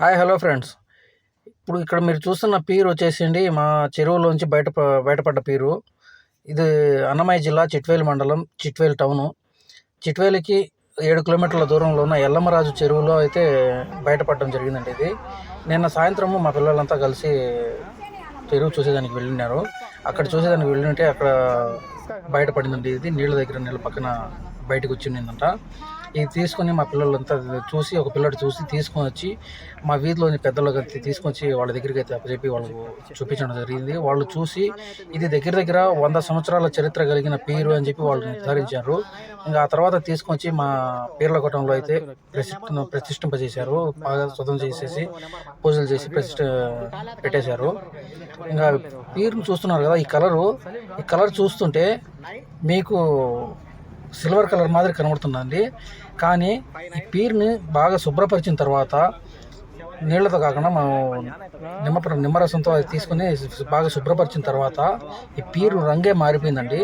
Hi hello friends. ఇప్పుడు ఇక్కడ మీరు చూస్తున్న పీరు వచ్చేసిండి మా చెరువులోంచి బయట బయటపడ్డ పీరు. ఇది అన్నమయ్య జిల్లా చిట్వేలు మండలం చిట్వేలు టౌను. చిట్వేలికి ఏడు కిలోమీటర్ల దూరంలో ఉన్న ఎల్లమ్మరాజు చెరువులో అయితే బయటపడడం జరిగిందండి ఇది. నిన్న సాయంత్రము మా పిల్లలంతా కలిసి చెరువు చూసేదానికి వెళ్ళినారు. అక్కడ చూసేదానికి వెళ్ళింటే అక్కడ బయటపడిందండి ఇది. నీళ్ళ దగ్గర నీళ్ళ పక్కన బయటకు వచ్చిందంట. ఇది తీసుకొని మా పిల్లలంతా చూసి ఒక పిల్లడు చూసి తీసుకొని వచ్చి మా వీధిలోని పెద్దలకు అయితే తీసుకొని వచ్చి వాళ్ళ దగ్గరికి అయితే అప్పచెప్పి వాళ్ళకు చూపించడం జరిగింది. వాళ్ళు చూసి ఇది దగ్గర దగ్గర వంద సంవత్సరాల చరిత్ర కలిగిన పీరు అని చెప్పి వాళ్ళు నిర్ధారించారు. ఇంకా ఆ తర్వాత తీసుకొచ్చి మా పీర్ల కొట్టంలో అయితే ప్రతిష్ఠ ప్రతిష్ఠింపజేశారు. బాగా శుద్ధం చేసేసి పూజలు చేసి ప్రతిష్ఠ పెట్టేశారు. ఇంకా పీరుని చూస్తున్నారు కదా ఈ కలరు ఈ కలర్ చూస్తుంటే మీకు సిల్వర్ కలర్ మాదిరి కనబడుతుందండి. కానీ ఈ పీర్ని బాగా శుభ్రపరిచిన తర్వాత నీళ్ళతో కాకుండా మనం నిమ్మ నిమ్మరసంతో అది తీసుకుని బాగా శుభ్రపరిచిన తర్వాత ఈ పీరు రంగే మారిపోయిందండి.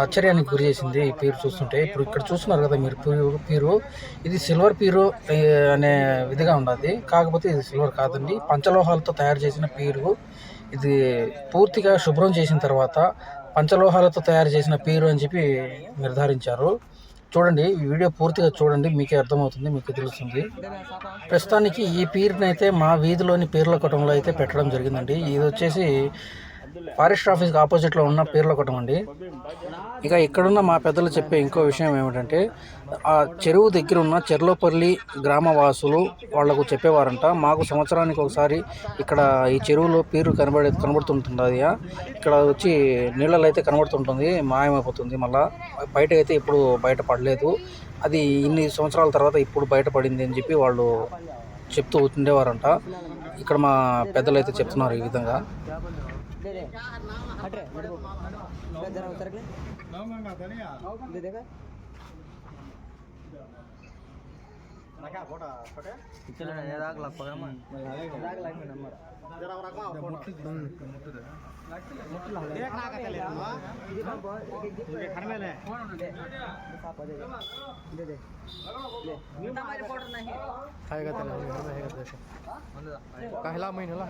ఆశ్చర్యానికి గురి చేసింది ఈ పీరు చూస్తుంటే. ఇప్పుడు ఇక్కడ చూస్తున్నారు కదా మీరు పీరు పీరు. ఇది సిల్వర్ పీరు అనే విధిగా ఉన్నది కాకపోతే ఇది సిల్వర్ కాదండి. పంచలోహాలతో తయారు చేసిన పీరు. ఇది పూర్తిగా శుభ్రం చేసిన తర్వాత పంచలోహాలతో తయారు చేసిన పీరు అని చెప్పి నిర్ధారించారు. చూడండి ఈ వీడియో పూర్తిగా చూడండి మీకే అర్థమవుతుంది మీకు తెలుస్తుంది. ప్రస్తుతానికి ఈ పీరుని అయితే మా వీధిలోని పీర్ల కుటుంబంలో అయితే పెట్టడం జరిగిందండి. ఇది వచ్చేసి ఫారెస్ట్ ఆఫీస్కి ఆపోజిట్లో ఉన్న పీర్ల కుటం అండి ఇక ఇక్కడున్న మా పెద్దలు చెప్పే ఇంకో విషయం ఏమిటంటే ఆ చెరువు దగ్గర ఉన్న చెర్లోపల్లి గ్రామవాసులు వాళ్ళకు చెప్పేవారంట మాకు సంవత్సరానికి ఒకసారి ఇక్కడ ఈ చెరువులో పీరు కనబడే కనబడుతుంటుంది ఇక్కడ వచ్చి నీళ్ళలో అయితే కనబడుతుంటుంది మాయమైపోతుంది మళ్ళా. బయట అయితే ఇప్పుడు బయట పడలేదు అది ఇన్ని సంవత్సరాల తర్వాత ఇప్పుడు బయటపడింది అని చెప్పి వాళ్ళు చెప్తూ ఉండేవారంట. ఇక్కడ మా పెద్దలు అయితే చెప్తున్నారు ఈ విధంగా. दे हट रहे मेरे जरा उतर के देखा हिला हिला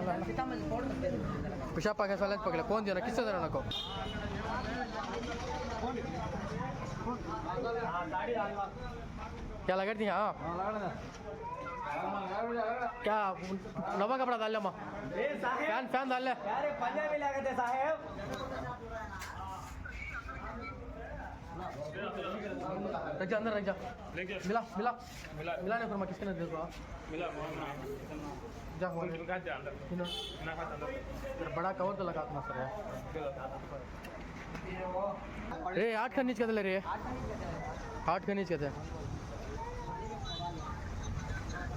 पिशा पाकिस्तान वाल्याच पकडला कोण देणार किस्सा देणार नको क्या लगत नहीं हाँ। क्या नवा कपड़ा डाल ले फॅन फॅन डाल ले। रख जा अंदर रख जा। मिला मिला। मिला। नहीं फिर मैं किसके नहीं। देखो जा हो बड़ा कवर तो लगा अपना सर रे आठ का नीच कहते रे। आठ का नीच कहते।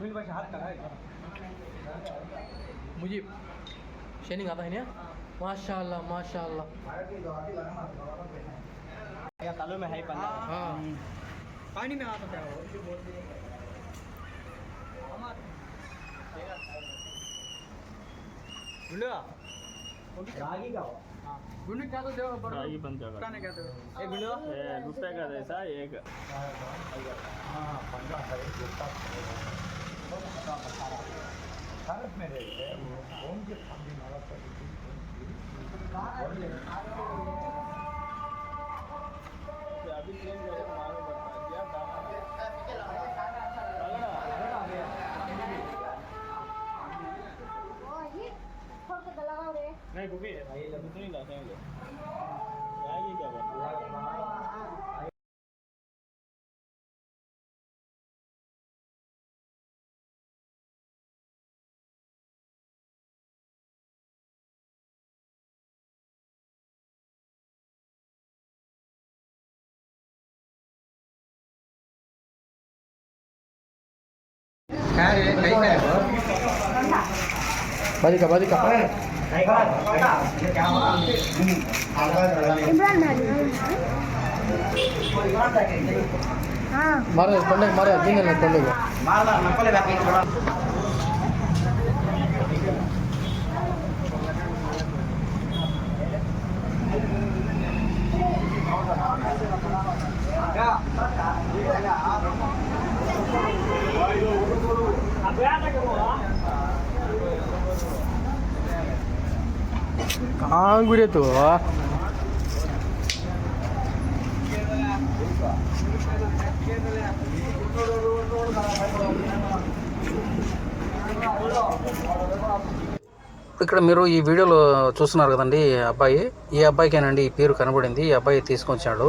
सुनील भाई हाथ लगाए मुझे शेनिंग आता है ना? माशाल्लाह माशाल्लाह। या तालू में है पन्ना हाँ। हम्म। पानी में आता सकता है बुल्ला रागी का हाँ। गुन्ने क्या तो देवा पर रागी बन जाएगा। कहने क्या तो एक गुल्ला रुपए का देता एक। हाँ, हाँ पंद्रह है रुपए अभी चेंज करे तो मालूम पड़ता है क्या नहीं गुबी है कुछ नहीं लाते हैं लोग रागी क्या बात பாதிக்கா பாதிக்கா மாறாது பண்ணுங்க மாறாது நீங்கள் பண்ணுங்க कहाँ गुड़े तो ఇక్కడ మీరు ఈ వీడియోలో చూస్తున్నారు కదండి ఈ అబ్బాయి ఈ అబ్బాయికేనండి ఈ పేరు కనబడింది ఈ అబ్బాయి తీసుకొచ్చాడు